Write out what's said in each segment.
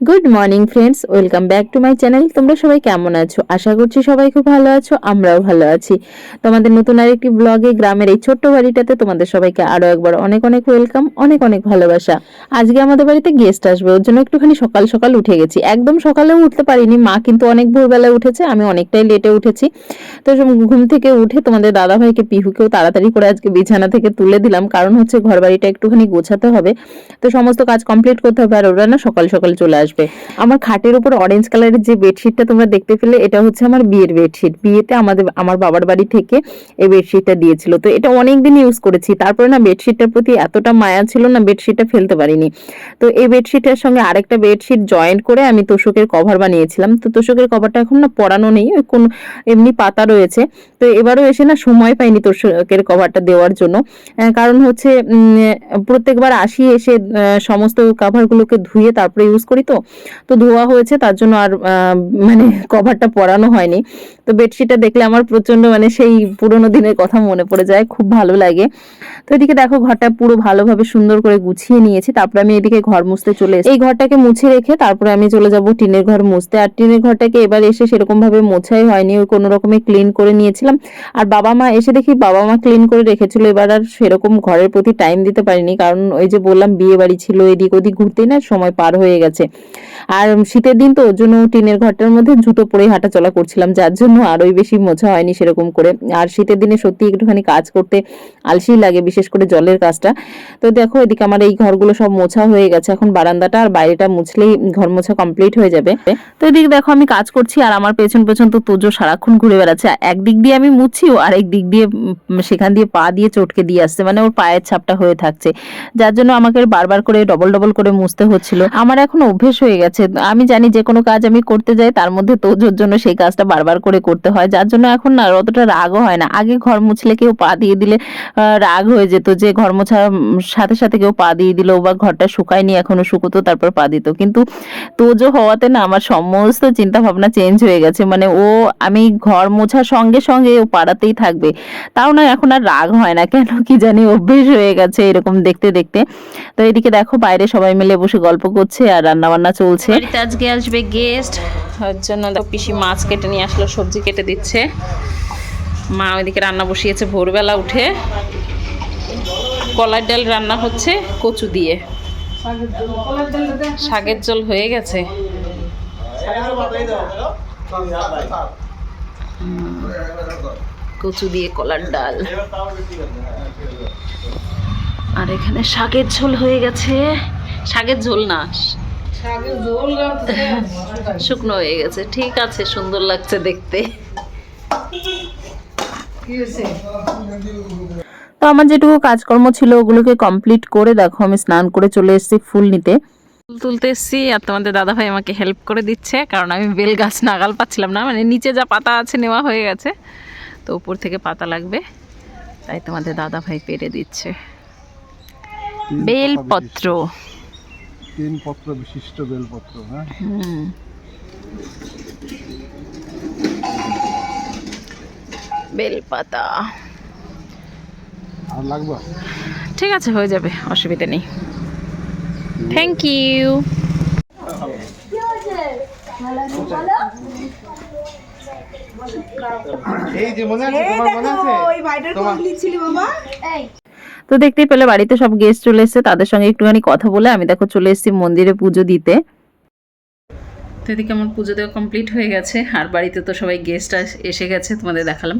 Good morning friends welcome back to my channel তোমরা সবাই কেমন আছো? আশা করছি সবাই খুব ভালো আছো, আমরাও ভালো আছি। তোমাদের নতুন আরেকটি ব্লগে গ্রামের এই ছোট্ট বাড়িটাতে তোমাদের সবাইকে আরও একবার অনেক অনেক ওয়েলকাম অনেক অনেক ভালোবাসা। আজকে আমাদের বাড়িতে গেস্ট আসবে, ওর জন্য একটুখানি সকাল সকাল উঠে গেছি। একদম সকালেও উঠতে পারিনি, মা কিন্তু অনেক ভোরবেলায় উঠেছে, আমি অনেকটাই লেটে উঠেছি। তো ঘুম থেকে উঠে তোমাদের দাদা ভাইকে পিহুকেও তাড়াতাড়ি করে আজকে বিছানা থেকে তুলে দিলাম, কারণ হচ্ছে ঘর বাড়িটা একটুখানি গোছাতে হবে। তো সমস্ত কাজ কমপ্লিট করতে হবে, আর ওরা না সকাল সকাল চলে আসবে। আমার খাটের উপর অরেঞ্জ কালারের যে বেডশিটটা তোমরা দেখতে পেলে, এটা হচ্ছে আমার বিয়ের বেডশিট বিয়েতে আমাদের, আমার বাবার বাড়ি থেকে এই বেডশিটটা দিয়েছিল। তো এটা অনেক দিন ইউজ করেছি। তারপরে না বেডশিটটার প্রতি এতটা মায়া ছিল না বেডশিটটা ফেলতে পারিনি। তো এই বেডশিটের সঙ্গে আরেকটা বেডশিট জয়েন্ট করে আমি তোষকের কভার বানিয়েছিলাম। তো তোষকের কভারটা এখন না পরানো নেই, ওই কোন এমনি পাতা রয়েছে। তো এবারও এসে না সময় পাইনি তোষকের কভারটা দেওয়ার জন্য। কারণ হচ্ছে প্রত্যেকবার আসি এসে সমস্ত কাভারগুলোকে ধুয়ে তারপরে ইউজ করি তো। তো ধোয়া হয়েছে, তার জন্য আর মানে কভারটা পরানো হয়নি। তো বেডশিটটা দেখলে আমার প্রচণ্ড মানে সেই পুরোনো দিনের কথা মনে পড়ে যায়, খুব ভালো লাগে। তো এদিকে দেখো ঘরটা পুরো ভালোভাবে সুন্দর করে গুছিয়ে নিয়েছি, তারপরে আমি এদিকে ঘর মুছতে চলে। এই ঘরটাকে মুছে রেখে তারপরে আমি চলে যাব টিনের ঘর মুছতে। আর টিনের ঘরটাকে এবার এসে সেরকম ভাবে মোছাই হয়নি, ওই কোনো রকমে ক্লিন করে নিয়েছিলাম। আর বাবা মা এসে দেখি বাবা মা ক্লিন করে রেখেছিল, এবার আর সেরকম ঘরের প্রতি টাইম দিতে পারিনি। কারণ ওই যে বললাম বিয়ে বাড়ি ছিল, এদিক ওদিক ঘুরতেই না সময় পার হয়ে গেছে। আর শীতের দিন তো ওর জন্য টিনের ঘরটার মধ্যে জুতো পরে হাঁটাচলা করছিলাম, যার জন্য আরোই বেশি মোছা হয়নি সেরকম করে। আর শীতের দিনে সত্যি একটুখানি কাজ করতে আলসি লাগে, বিশেষ করে জলের কাজটা। তো দেখো, এদিকে আমার এই ঘরগুলো সব মোছা হয়ে গেছে, এখন বারান্দাটা আর বাইরেটা মুছলেই ঘর মোছা কমপ্লিট হয়ে যাবে। তো এদিকে দেখো, আমি কাজ করছি আর আমার পেছন পেছন তো তোজো সারাক্ষণ ঘুরে বেড়াচ্ছে। আর একদিক দিয়ে আমি মুছছি ও আরেক দিক দিয়ে সেখান দিয়ে পা দিয়ে চটকে দিয়ে আসছে মানে ওর পায়ের ছাপটা হয়ে থাকছে। যার জন্য আমাকে বারবার করে ডবল ডবল করে মুছতে হচ্ছিল। আমার এখন অভ্যেস হয়ে গেছে। আমি জানি যে কোনো কাজ আমি করতে যাই, তার মধ্যে তোজোর জন্য সেই কাজটা বারবার করে করতে হয়। যার জন্য এখন না অতটা রাগও হয় না। আগে ঘর মুছলে কেউ পা দিয়ে দিলে রাগ হয়ে যেত যে ঘর মোছার সাথে সাথে কেউ পা দিয়ে দিল বা ঘরটা শুকায়নি এখনও শুকোতো, তারপর পা দিত। কিন্তু তোজো হওয়াতে না আমার সমস্ত চিন্তা ভাবনা চেঞ্জ হয়ে গেছে। মানে ও, আমি ঘর মোছার সঙ্গে সঙ্গে ও পাড়াতেই থাকবে। তাও না এখন আর রাগ হয় না। কেন কি জানি অভ্যেস হয়ে গেছে এরকম দেখতে দেখতে। তো এদিকে দেখো বাইরে সবাই মিলে বসে গল্প করছে আর রান্না বান্না চলছে। আজকে আসবে গেস্ট ওর জন্য পিসি মাছ কেটে নিয়ে আসলো, সবজি কেটে দিচ্ছে। মা ওইদিকে রান্না বসিয়েছে ভোরবেলা উঠে। কলার ডাল রান্না হচ্ছে কচু দিয়ে। শাকের জল হয়ে গেছে। কচু দিয়ে কলার ডাল। আর এখানে শাকের ঝোল হয়ে গেছে। শাকের ঝোল না শুকনো হয়ে গেছে। ঠিক আছে সুন্দর লাগছে দেখতে। তো আমার যেটুকু কাজকর্ম ছিল ওগুলোকে কমপ্লিট করে দেখো আমি স্নান করে চলে এসেছি ফুল নিতে। ফুল তুলতে এসেছি আর তোমাদের দাদা ভাই আমাকে হেল্প করে দিচ্ছে কারণ আমি বেল গাছ নাগাল পাচ্ছিলাম না। মানে নিচে যা পাতা আছে নেওয়া হয়ে গেছে। তো উপর থেকে পাতা লাগবে তাই তোমাদের দাদা ভাই পেরে দিচ্ছে। বেলপত্র। তিন পত্র বিশিষ্ট বেলপত্র হ্যাঁ? বেলপাতা। আর লাগবে? ঠিক আছে হয়ে যাবে অসুবিধা নেই। থ্যাংক ইউ এই যে মনে আছে তোমার মনে আছে? ওই ভাইটার কোন লিখছিলি বাবা তো দেখতেই পেলে বাড়িতে সব গেস্ট চলে এসেছে। তাদের সঙ্গে একটুখানি কথা বলে আমি দেখো চলে এসেছি মন্দিরে পুজো দিতে। তো এদিকে আমার পুজো দেওয়া কমপ্লিট হয়ে গেছে। আর বাড়িতে তো সবাই গেস্ট এসে গেছে, তোমাদের দেখালাম।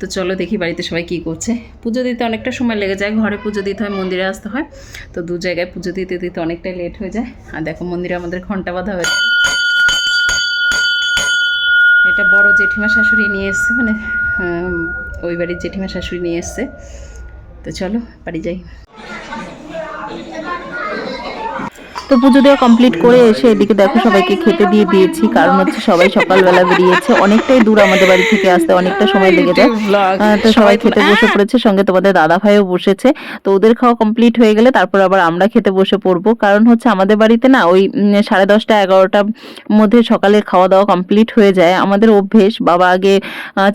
তো চলো দেখি বাড়িতে সবাই কী করছে। পুজো দিতে অনেকটা সময় লেগে যায়। ঘরে পুজো দিতে হয়, মন্দিরে আসতে হয়। তো দু জায়গায় পুজো দিতে দিতে অনেকটাই লেট হয়ে যায়। আর দেখো মন্দিরে আমাদের ঘণ্টা বাঁধা হয়েছে। এটা বড় জেঠিমা শাশুড়ি নিয়ে এসছে মানে ওই বাড়ির জেঠিমা শাশুড়ি নিয়ে এসছে। তো চলো বাড়ি যাই তো পুজো দেওয়া কমপ্লিট করে এসে এদিকে দেখো সবাইকে খেতে দিয়ে দিয়েছি কারণ হচ্ছে সবাই সকালবেলা বেরিয়েছে। অনেকটাই দূর আমাদের বাড়ি থেকে আসতে অনেকটা সময় লেগে যায়। তো সবাই খেতে বসে পড়েছে সঙ্গে তোমাদের দাদা ভাইও বসেছে। তো ওদের খাওয়া কমপ্লিট হয়ে গেলে তারপর আবার আমরা খেতে বসে পড়ব। কারণ হচ্ছে আমাদের বাড়িতে না ওই সাড়ে দশটা এগারোটার মধ্যে সকালে খাওয়া দাওয়া কমপ্লিট হয়ে যায়। আমাদের অভ্যেস বাবা আগে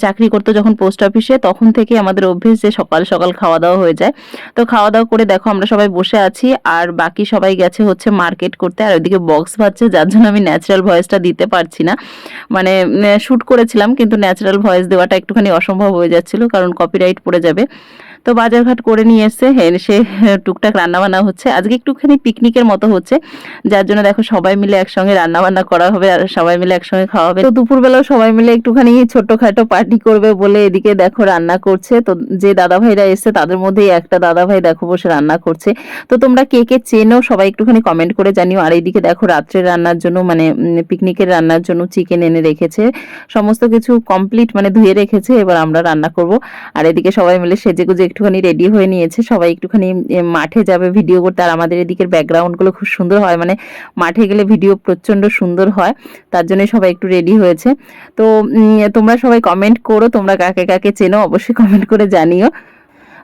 চাকরি করতো যখন পোস্ট অফিসে তখন থেকে আমাদের অভ্যেস যে সকাল সকাল খাওয়া দাওয়া হয়ে যায়। তো খাওয়া দাওয়া করে দেখো আমরা সবাই বসে আছি আর বাকি সবাই গেছে হচ্ছে মার্কেট করতে, আর ওইদিকে বক্স বাজছে, যার জন্য আমি ন্যাচারাল ভয়েসটা দিতে পারছি না। মানে শ্যুট করেছিলাম, কিন্তু ন্যাচারাল ভয়েস দেওয়াটা একটুখানি অসম্ভব হয়ে যাচ্ছিল, কারণ কপিরাইট পড়ে যাবে। তো বাজারঘাট করে নিয়ে এসছে সে টুকটাক রান্নাবান্না হচ্ছে। আজকে একটুখানি পিকনিকের মতো হচ্ছে, যার জন্য দেখো সবাই মিলে একসঙ্গে রান্নাবান্না করা হবে আর সবাই মিলে একসঙ্গে খাওয়া হবে। তো দুপুরবেলাও সবাই মিলে একটুখানি ছোট্টখাটো পার্টি করবে বলে এদিকে দেখো রান্না করছে। তো যে দাদা ভাইরা এসছে, তাদের মধ্যেই একটা দাদা ভাই দেখো বসে রান্না করছে। তো তোমরা কে কে চেনো সবাই একটুখানি কমেন্ট করে জানিও। আর এইদিকে দেখো রাত্রে রান্নার জন্য মানে পিকনিকের রান্নার জন্য চিকেন এনে রেখেছে। সমস্ত কিছু কমপ্লিট মানে ধুয়ে রেখেছে, এবার আমরা রান্না করব। আর এদিকে সবাই মিলে সেজে গুজে একটুখানি রেডি হয়ে নিয়েছে। সবাই একটুখানি মাঠে যাবে ভিডিও করতে। আর আমাদের এদিকের ব্যাকগ্রাউন্ডগুলো খুব সুন্দর হয়। মানে মাঠে গেলে ভিডিও প্রচণ্ড সুন্দর হয়। তার জন্য সবাই একটু রেডি হয়েছে। তো তোমরা সবাই কমেন্ট করো। তোমরা কাকে কাকে চেনো অবশ্যই কমেন্ট করে জানিও।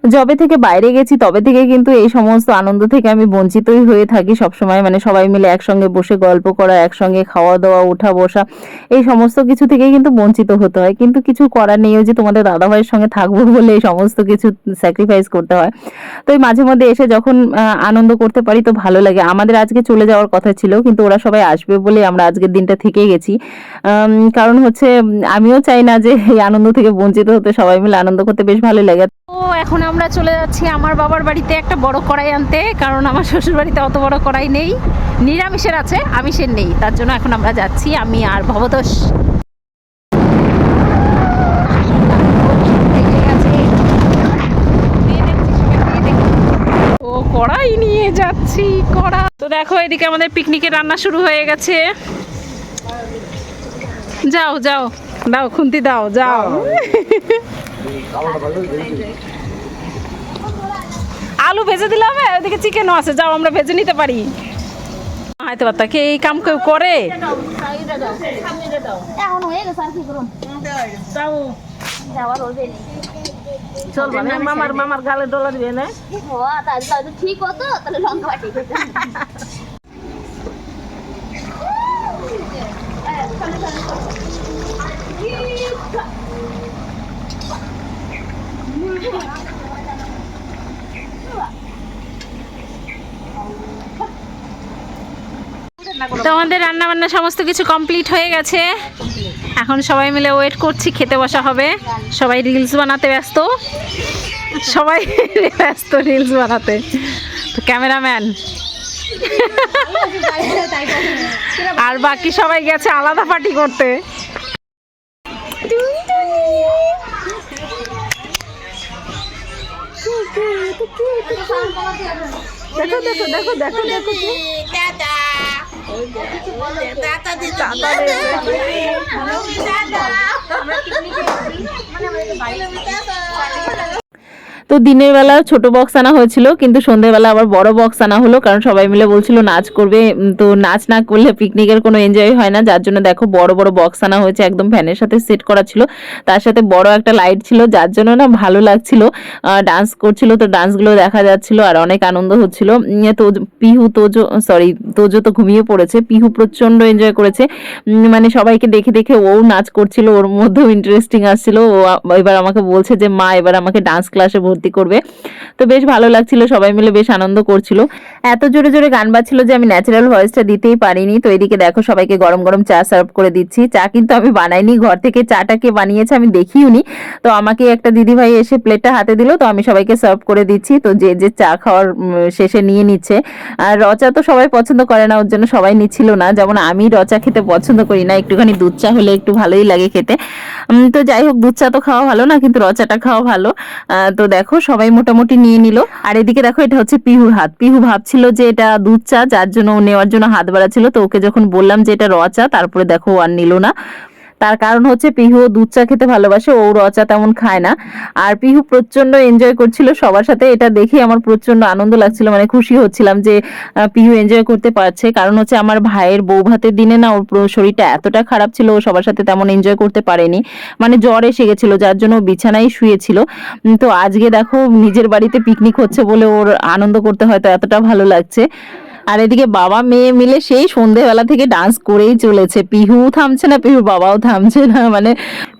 যবে থেকে বাইরে গেছি, তবে থেকে কিন্তু এই সমস্ত আনন্দ থেকে আমি বঞ্চিতই হয়ে থাকি সবসময়। মানে সবাই মিলে একসঙ্গে বসে গল্প করা, একসঙ্গে খাওয়া দাওয়া ওঠা বসা, এই সমস্ত কিছু থেকে কিন্তু বঞ্চিত হতে হয়। কিন্তু কিছু করার নেই যে তোমাদের দাদাভাইয়ের সঙ্গে থাকব বলে এই সমস্ত কিছু স্যাক্রিফাইস করতে হয়। তো এই মাঝে মধ্যে এসে যখন আনন্দ করতে পারি তো ভালো লাগে। আমাদের আজকে চলে যাওয়ার কথা ছিল, কিন্তু ওরা সবাই আসবে বলে আমরা আজকের দিনটা থেকে গেছি। কারণ হচ্ছে আমিও চাই না যে এই আনন্দ থেকে বঞ্চিত হতে সবাই মিলে আনন্দ করতে বেশ ভালো লাগে। ও, এখন আমরা চলে যাচ্ছি আমার বাবার বাড়িতে একটা বড় কড়াই আনতে কারণ আমার শ্বশুর বাড়িতে অত বড় কড়াই নেই। নিরামিষের আছে আমিষের নেই তার জন্য এখন আমরা যাচ্ছি আমি আর ভবতোষ। ও কড়াই নিয়ে যাচ্ছি কড়া। তো দেখো এদিকে আমাদের পিকনিকের রান্না শুরু হয়ে গেছে। যাও যাও দাও খুন্তি দাও যাও। আলু ভেজে দিলে হবে ওদিকে চিকেনও আছে যাও আমরা ভেজে নিতে পারি। হয়তো কে এই কাম কেউ করে। হয়ে মামার মামার গালে দোলা দিবে না? ও তাহলে তাহলে ঠিক হতো তাহলে লঙ্কা আমাদের রান্না বান্না সমস্ত কিছু কমপ্লিট হয়ে গেছে। এখন সবাই মিলে ওয়েট করছি, খেতে বসা হবে। সবাই রিলস বানাতে ব্যস্ত। সবাই ব্যস্ত রিলস বানাতে। তো ক্যামেরাম্যান। আর বাকি সবাই গেছে আলাদা পার্টি করতে। দেখো দেখো দেখো দেখো দেখো। দাদা। তো দিনের বেলা ছোট বক্স আনা হয়েছিল, কিন্তু সন্ধ্যেবেলা আবার বড় বক্স আনা হলো, কারণ সবাই মিলে বলছিল নাচ করবে তো নাচ না করলে পিকনিকের কোনো এনজয় হয় না, যার জন্য দেখো বড় বড় বক্স আনা হয়েছে, একদম ফ্যানের সাথে সেট করা ছিল। তার সাথে বড় একটা লাইট ছিল, যার জন্য না ভালো লাগছিল ডান্স করছিল, তো ডান্সগুলো দেখা যাচ্ছিল আর অনেক আনন্দ হচ্ছিল। তো পিহু, তোজো সরি তোজো তো ঘুমিয়ে পড়েছে, পিহু প্রচণ্ড এনজয় করেছে। মানে সবাইকে দেখে দেখে ও নাচ করছিল, ওর মধ্যেও ইন্টারেস্টিং আসছিল, ও এবার আমাকে বলছে যে, মা, এবার আমাকে ডান্স ক্লাসে ভর্তি করবে। তো বেশ ভালো লাগছিল, সবাই মিলে বেশ আনন্দ করছিল। এত জোরে জোরে গান বাজছিল যে আমি ন্যাচারাল ভয়েসটা দিতেই পারিনি। তো এদিকে দেখো সবাইকে গরম গরম চা সার্ভ করে দিচ্ছি। চা কিন্তু আমি বানাইনি, ঘর থেকে চাটা কে বানিয়েছে আমি দেখিওনি। তো আমাকে একটা দিদি ভাই এসে প্লেটটা হাতে দিল, তো আমি সবাইকে সার্ভ করে দিচ্ছি। তো যে যে চা খাওয়ার শেষে নিয়ে নিচ্ছে। আর রচা তো সবাই পছন্দ করে না, ওর জন্য সবাই নিচ্ছিল না। যেমন আমি রচা খেতে পছন্দ করি না, একটুখানি দুধ চা হলে একটু ভালোই লাগে খেতে। তো যাই হোক, দুধ চা তো খাওয়া ভালো না, কিন্তু রচাটা খাওয়া ভালো। তো দেখো সবাই মোটামুটি নিয়ে নিল। আর এদিকে দেখো, এটা হচ্ছে পিহুর হাত। পিহু ভাবছিল যে এটা দুধ চা, যার জন্য নেওয়ার জন্য হাত বাড়াচ্ছিল। তো ওকে যখন বললাম যে এটা র চা, তারপরে দেখো আর নিল না। তার কারণ হচ্ছে পিহু দুধ চা খেতে ভালোবাসে, ও রচা তেমন খায় না। আর পিহু প্রচণ্ড এনজয় করছিল, সবার সাথে এটা দেখে আমার প্রচণ্ড আনন্দ লাগছিল মানে খুশি হচ্ছিলাম যে পিহু এনজয় করতে পারছে। কারণ হচ্ছে আমার ভাইয়ের বউ ভাতের দিনে না, ওর শরীরটা এতটা খারাপ ছিল, ও সবার সাথে তেমন এনজয় করতে পারেনি। মানে জ্বর এসে গেছিল, যার জন্য বিছানায় শুয়েছিল। তো আজকে দেখো, নিজের বাড়িতে পিকনিক হচ্ছে বলে ওর আনন্দ করতে হয়তো এতটা ভালো লাগছে। আর এদিকে বাবা মেয়ে মিলে সেই সন্ধেবেলা থেকে ডান্স করেই চলেছে। পিহু থামছে না পিহুর বাবাও থামছে না। মানে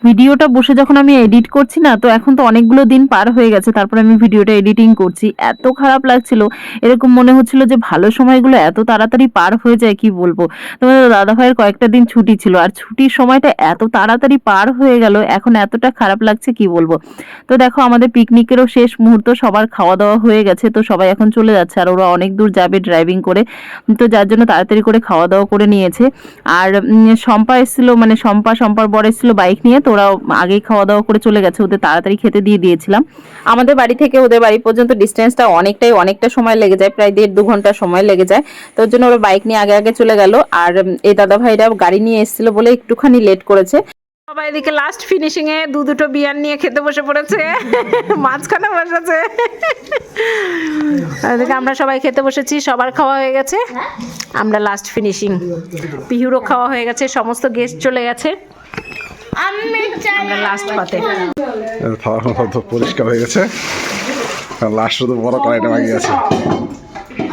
ভিডিওটা বসে যখন আমি এডিট করছি না, তো এখন তো অনেকগুলো দিন পার হয়ে গেছে, তারপরে আমি ভিডিওটা এডিটিং করছি। এত খারাপ লাগছিল। এরকম মনে হচ্ছিল যে ভালো সময়গুলো এত তাড়াতাড়ি পার হয়ে যায়, কি বলব? তোমাদের দাদা ভাইয়ের কয়েকটা দিন ছুটি ছিল, আর ছুটির সময়টা এত তাড়াতাড়ি পার হয়ে গেল, এখন এতটা খারাপ লাগছে, কি বলব? তো দেখো, আমাদের পিকনিকেরও শেষ মুহূর্ত, সবার খাওয়া দাওয়া হয়ে গেছে, তো সবাই এখন চলে যাচ্ছে, আর ওরা অনেক দূর যাবে ড্রাইভিং করে। তো যার জন্য তাড়াতাড়ি করে খাওয়া দাওয়া করে নিয়েছে। আর শম্পা এসেছিল মানে শম্পা, শম্পার বর এসেছিল বাইক নিয়ে, তো ওরা আগেই খাওয়া দাওয়া করে চলে গেছে। ওদের তাড়াতাড়ি খেতে দিয়ে দিয়েছিলাম। আমাদের বাড়ি থেকে ওদের বাড়ি পর্যন্ত ডিস্টেন্সটা অনেকটাই, অনেকটা সময় লেগে যায়, প্রায় দেড় দু ঘণ্টা সময় লেগে যায়। তো ওর জন্য ওরা বাইক নিয়ে আগে আগে চলে গেল। আর এই দাদা ভাইরা গাড়ি নিয়ে এসেছিল বলে একটুখানি লেট করেছে। সবাই এদিকে লাস্ট ফিনিশিং এ দু দুটো বিয়ার নিয়ে খেতে বসে পড়েছে। মাঝখানে বসেছে। এদিকে আমরা সবাই খেতে বসেছি সবার খাওয়া হয়ে গেছে। আমরা লাস্ট ফিনিশিং পিহুরও খাওয়া হয়ে গেছে সমস্ত গেস্ট চলে গেছে। আমরা লাস্ট পাতে। পরিষ্কার হয়ে গেছে। লাস্ট শুধু বড় কড়াইটা বাকি আছে।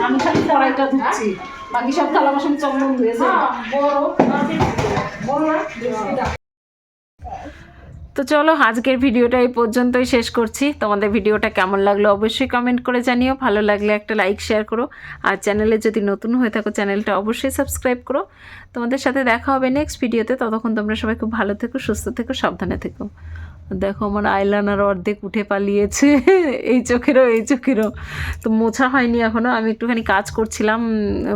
আমি খালি কড়াইটা ধুচ্ছি। বাকি সব থালা বাসন চন্দন ধুয়েছে তো চলো, আজকের ভিডিওটা এই পর্যন্তই শেষ করছি। তোমাদের ভিডিওটা কেমন লাগল অবশ্যই কমেন্ট করে জানিও। ভালো লাগলে একটা লাইক শেয়ার করো। আর চ্যানেলে যদি নতুন হয়ে থাকো চ্যানেলটা অবশ্যই সাবস্ক্রাইব করো। তোমাদের সাথে দেখা হবে নেক্সট ভিডিওতে ততক্ষণ তোমরা সবাই খুব ভালো থেকো, সুস্থ থেকো, সাবধানে থেকো। দেখো, আমার আইলানার অর্ধেক উঠে পালিয়েছে। এই চোখেরও এই চোখেরও। তো মোছা হয়নি এখনও আমি একটুখানি কাজ করছিলাম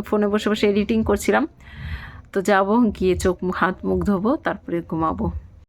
ফোনে বসে বসে এডিটিং করছিলাম। তো যাব, গিয়ে চোখ, হাত, মুখ ধোবো, তারপরে ঘুমাবো।